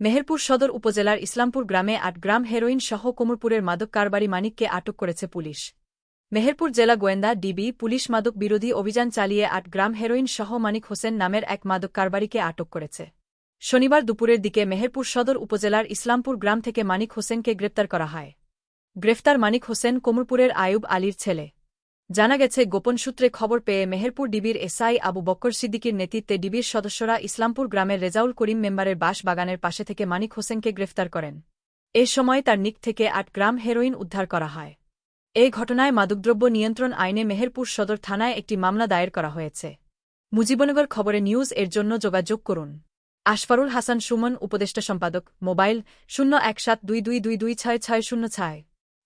মেহেরপুর সদর উপজেলার ইসলামপুর গ্রামে আট গ্রাম হেরোইন সহ কোমরপুরের মাদক কারবারি মানিককে আটক করেছে পুলিশ। মেহেরপুর জেলা গোয়েন্দা ডিবি পুলিশ মাদক বিরোধী অভিযান চালিয়ে আট গ্রাম হেরোইন সহ মানিক হোসেন নামের এক মাদক কারবারিকে আটক করেছে। শনিবার দুপুরের দিকে মেহেরপুর সদর উপজেলার ইসলামপুর গ্রাম থেকে মানিক হোসেনকে গ্রেপ্তার করা হয়। গ্রেফতার মানিক হোসেন কোমরপুরের আয়ুব আলীর ছেলে। জানা গেছে, গোপন সূত্রে খবর পেয়ে মেহেরপুর ডিবির এসআই আবু বক্কর সিদ্দিকির নেতৃত্বে ডিবির সদস্যরা ইসলামপুর গ্রামের রেজাউল করিম মেম্বারের বাস বাগানের পাশে থেকে মানিক হোসেনকে গ্রেফতার করেন। এ সময় তার নিক থেকে আট গ্রাম হেরোইন উদ্ধার করা হয়। এই ঘটনায় মাদকদ্রব্য নিয়ন্ত্রণ আইনে মেহেরপুর সদর থানায় একটি মামলা দায়ের করা হয়েছে। মুজিবনগর খবরে নিউজ এর জন্য যোগাযোগ করুন। আশফারুল হাসান সুমন, উপদেষ্টা সম্পাদক, মোবাইল শূন্য এক সাত দুই দুই দুই দুই ছয় ছয় শূন্য ছয়।